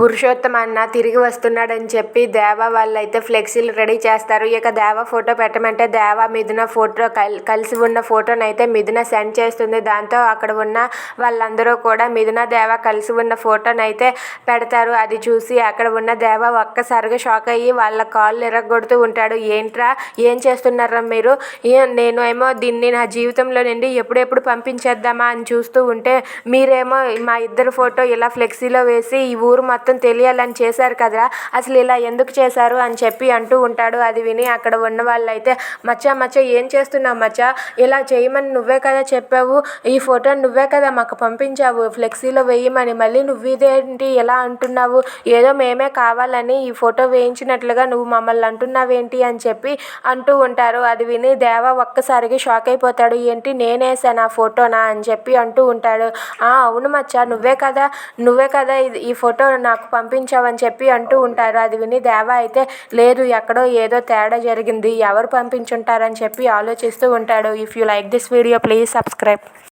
పురుషోత్తం అన్న తిరిగి వస్తున్నాడని చెప్పి దేవా వాళ్ళైతే ఫ్లెక్సీలు రెడీ చేస్తారు. ఇక దేవా ఫోటో పెట్టమంటే దేవా మిథున ఫోటో కల్ కలిసి ఉన్న ఫోటోని అయితే మిథున సెండ్ చేస్తుంది. దాంతో అక్కడ ఉన్న వాళ్ళందరూ కూడా మిథున దేవా కలిసి ఉన్న ఫోటోని అయితే పెడతారు. అది చూసి అక్కడ ఉన్న దేవా ఒక్కసారిగా షాక్ అయ్యి వాళ్ళ కాళ్ళు ఎరగొడుతూ ఉంటాడు. ఏంట్రా? ఏం చేస్తున్నారా మీరు? నేను ఏమో దీన్ని నా జీవితంలో నుండి ఎప్పుడెప్పుడు పంపించేద్దామా? అని చూస్తూ ఉంటే మీరేమో మా ఇద్దరు ఫోటో ఇలా ఫ్లెక్సీలో వేసి ఈ ఊరు మొత్తం తెలియాలని చేశారు కదరా? అసలు ఇలా ఎందుకు చేశారు అని చెప్పి అంటూ ఉంటాడు. అది విని అక్కడ ఉన్న వాళ్ళైతే మచ్చా మచ్చా ఏం చేస్తున్నావు మచ్చా? ఇలా చేయమని నువ్వే కదా చెప్పావు. ఈ ఫోటో నువ్వే కదా మాకు పంపించావు. ఫ్లెక్సీలో వేయమని మళ్ళీ నువ్వు ఇదేంటి ఎలా అంటున్నావు? ఏదో మేమే కావాలని ఈ ఫోటో వేయించినట్లుగా నువ్వు మమ్మల్ని అంటున్నావేంటి అని చెప్పి అంటూ ఉంటారు. అది విని దేవ ఒక్కసారిగా షాక్ అయిపోతాడు. ఏంటి నేనేసాను ఆ ఫోటోనా? అని చెప్పి అంటూ ఉంటాడు. "ఆ, అవును మచ్చా నువ్వే కదా నువ్వే కదా ఈ ఫోటో నాకు పంపించావని చెప్పి అంటూ ఉంటారు. అది విని దేవా అయితే లేదు ఎక్కడో ఏదో తేడా జరిగింది. ఎవరు పంపించుంటారని చెప్పి ఆలోచిస్తూ ఉంటాడు. If you like this video please subscribe